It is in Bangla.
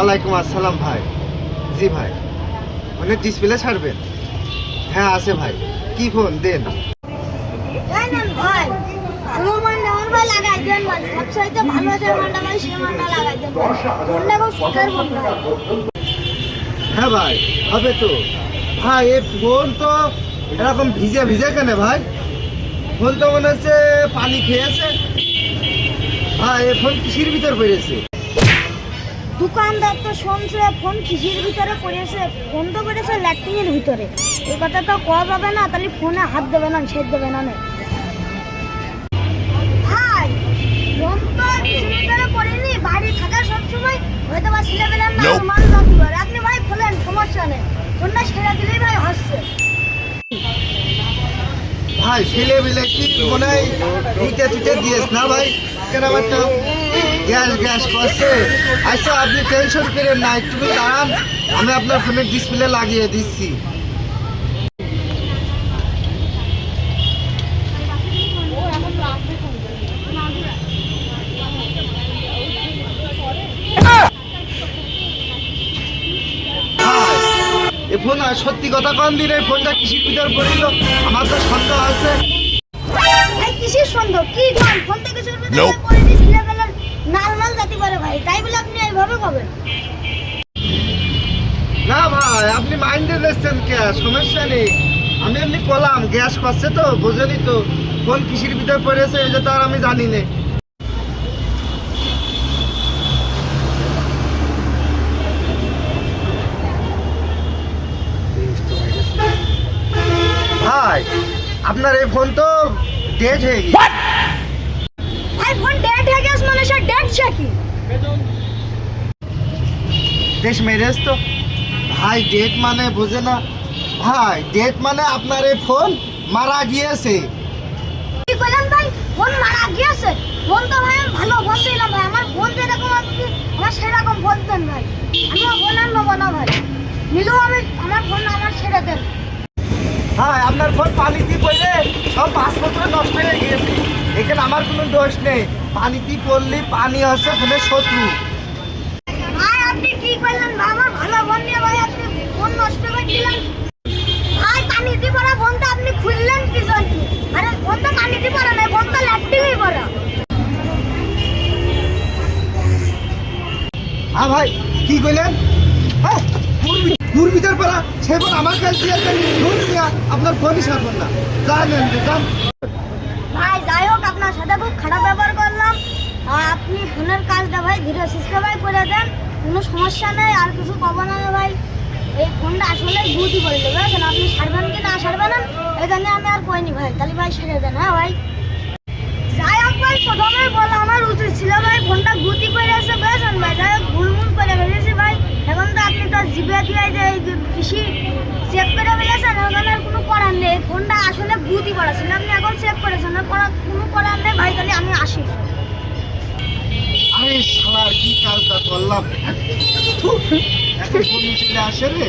ওয়ালাইকুম আসসালাম ভাই। জি ভাই। মানে ডিসপ্লে ছাড়বেন? হ্যাঁ আছে ভাই। কি ফোন দেন হ্যাঁ ভাই হবে তো। ভাই এই ফোন তো এরকম ভিজে ভিজে কেন ভাই? ফোন তো মনে হচ্ছে পানি খেয়েছে। ভাই এই ফোন কিসির ভিতর পড়েছে? দোকানদার তো শুনছে ফোন কিসের ভিতরে করেছে? ফোন তো করেছে ল্যাট্রিনের ভিতরে। এই কথা তো কওয়া যাবে না তাহলে ফোনে হাত দেবে না ছেদ দেবে না। ভাই ফোন তো কিসের ভিতরে করিনি? বাড়ি থাকা সবসময় হয়তো বা ছেলেবেলার না পারে। আপনি ভাই খোলেন সমস্যা নেই। ফোনটা ছেড়ে দিলেই ভাই হাসছে। ভাই ছেলে মিলে কি মনে হয় দিয়েছ না ভাই? কেন আমার তো গ্যাস গ্যাস করছে। আচ্ছা আপনি টেনশন করেন না একটু দাঁড়ান। আমি আপনার ফোনের ডিসপ্লে লাগিয়ে দিচ্ছি। এ ফোন সত্যি কথা কম দিন এই ফোনটা কৃষির ভিতর পড়িল আমার তো সন্দেহ আছে। কিসের সন্দেহ? কি ফোন থেকে কিছুর ভিতরে করিনি ছেলেবেলার নাল নাল জাতি পারে ভাই তাই বলে আপনি এইভাবে কবেন না ভাই আপনি মাইন্ডে দিচ্ছেন কে? সমস্যা নেই। আমি এমনি কলাম গ্যাস করছে তো বোঝেনি তো। কোন কৃষির ভিতর পড়েছে তো আর আমি জানি না। ভাই আপনার এই ফোন তো ডেট হয়ে গেছে ফোন ডেট কি? দেশ মেরেজ তো? ভাই ডেট মানে বোঝে না। ভাই ডেট মানে আপনার এই ফোন মারা গিয়েছে। কি কইলেন ভাই? ফোন মারা গিয়েছে? ফোন তো ভাই আমি ভালো ফোন দিলাম ভাই। আমার ফোন যেরকম আপনি আমার সেরকম ফোন দেন ভাই আমিও ফোন আর নেব না ভাই। নিলেও আমি আমার ফোন আমার ছেড়ে দেন। হ্যাঁ আপনার ফোন পানিতে পড়লে সব মাছপত্র নষ্ট হয়ে গিয়েছে। এখানে আমার কোনো দোষ নেই। পানিতে পড়লে পানি হচ্ছে ফোনের শত্রু। ভাই আপনি কি করলেন? ভাই আমার ভালো ফোন নিয়ে ভাই আপনি ফোন নষ্ট করে দিলেন। ভাই পানিতে পড়া ফোনটা আপনি খুললেন কি জন্য? আরে ফোন পানিতে পড়া নাই ফোন তো পড়া হ্যাঁ ভাই কি কইলেন? হ্যাঁ দূর- দূর পারা সে আমার কাছে দিয়েছেন দূর আপনার ফোনই সারবেন না। জানেন আপনার সাথে খুব খারাপ ব্যবহার করলাম। আপনি ফোনের কাজটা ভাই ধীরে সুস্থ ভাই করে দেন, কোনো সমস্যা নেই, আর কিছু পাবো না ভাই। এই ফোনটা আসলে বুঝি করে বুঝেছেন? আপনি সারবেন কি না সারবেন এই আমি আর কইনি ভাই, তাহলে ভাই সেরে দেন হ্যাঁ ভাই? যাই হোক ভাই প্রথমে বলা আমার উচিত ছিল ভাই, ফোনটা গুতি করে এসে, বুঝেছেন ভাই? যাই হোক, ভুলমুল করে ফেলেছি ভাই। এখন তো আপনি তো জিবে দিয়ে যে কৃষি চেক করে ফেলেছেন, এখন আর কোনো করার নেই। ফোনটা আসলে গুতি করা ছিল, আপনি এখন চেক করেছেন, আর করা কোনো করার নেই ভাই তাহলে আমি আসি। আরে শালার কি কাজটা করলাম? এখন কোন আসে রে।